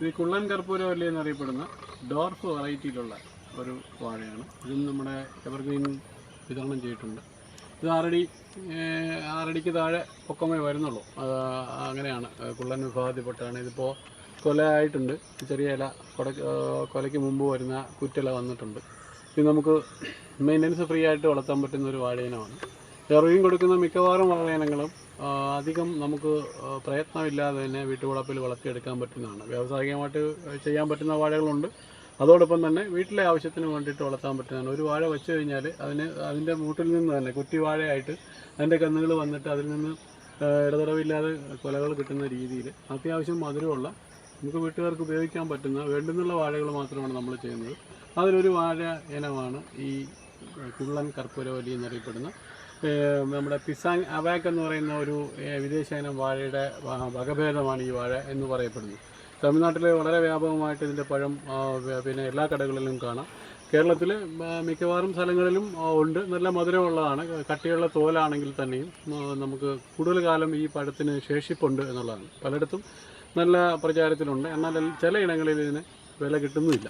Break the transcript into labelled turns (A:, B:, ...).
A: ഇത് കുള്ളൻ കർപ്പൂരവല്ലി എന്നറിയപ്പെടുന്ന ഡോർഫ് വെറൈറ്റിയിലുള്ള ഒരു വാഴയാണ്. ഇതും നമ്മുടെ എവർഗ്രീൻ വിതരണം ചെയ്തിട്ടുണ്ട്. ഇത് ആറടി ആറടിക്ക് താഴെ പൊക്കമേ വരുന്നുള്ളൂ. അങ്ങനെയാണ് കുള്ളൻ വിഭാഗത്തിൽപ്പെട്ടാണ് ഇതിപ്പോൾ കൊല ആയിട്ടുണ്ട് ചെറിയ ഇല കൊട കൊലയ്ക്ക് മുമ്പ് വരുന്ന കുറ്റില വന്നിട്ടുണ്ട്. ഇത് നമുക്ക് മെയിന്റനൻസ് ഫ്രീ ആയിട്ട് വളർത്താൻ പറ്റുന്ന ഒരു വാഴയിനമാണ്. എറിയും കൊടുക്കുന്ന മിക്കവാറും വാഴയിനങ്ങളും ആ, അധികം നമുക്ക് പ്രയത്നമില്ലാതെ തന്നെ വീട്ടുവളപ്പിൽ വളർത്തിയെടുക്കാൻ പറ്റുന്നതാണ്. വ്യാവസായികമായിട്ട് ചെയ്യാൻ പറ്റുന്ന വാഴകളുണ്ട്. അതോടൊപ്പം തന്നെ വീട്ടിലെ ആവശ്യത്തിന് വേണ്ടിയിട്ട് വളർത്താൻ പറ്റുന്നതാണ്. ഒരു വാഴ വെച്ച് കഴിഞ്ഞാൽ അതിന് അതിന്റെ മൂട്ടിൽ നിന്ന് തന്നെ കുറ്റി വാഴയായിട്ട് അതിന്റെ കന്നുകൾ വന്നിട്ട് അതിൽ നിന്ന് ഇടതടവില്ലാതെ കൊലകൾ കിട്ടുന്ന രീതിയിൽ അത്യാവശ്യം മധുരമുള്ള നമുക്ക് വീട്ടുകാർക്ക് ഉപയോഗിക്കാൻ പറ്റുന്ന വേണ്ടുന്നുള്ള വാഴകൾ മാത്രമാണ് നമ്മൾ ചെയ്യുന്നത്. അതിലൊരു വാഴ ഇനമാണ് ഈ കുള്ളൻ കർപ്പൂരവലി എന്നറിയപ്പെടുന്ന നമ്മുടെ പിസാങ് അവാക്ക് എന്ന് പറയുന്ന ഒരു വിദേശ ഇനം വാഴയുടെ വകഭേദമാണ് ഈ വാഴ എന്ന് പറയപ്പെടുന്നത് തമിഴ്നാട്ടിൽ വളരെ വ്യാപകമായിട്ട് ഇതിന്റെ പഴം പിന്നെ എല്ലാ കടകളിലും കാണാം. കേരളത്തിൽ മിക്കവാറും സ്ഥലങ്ങളിലും ഉണ്ട്. നല്ല മധുരമുള്ളതാണ്. കട്ടിയുള്ള തോലാണെങ്കിൽ തന്നെയും നമുക്ക് കൂടുതൽ കാലം ഈ പഴത്തിന് ശേഷിപ്പുണ്ട് എന്നുള്ളതാണ്. പലയിടത്തും നല്ല പ്രചാരത്തിലുണ്ട്. എന്നാൽ ചില ഇടങ്ങളിൽ ഇതിന് വില കിട്ടുന്നുമില്ല.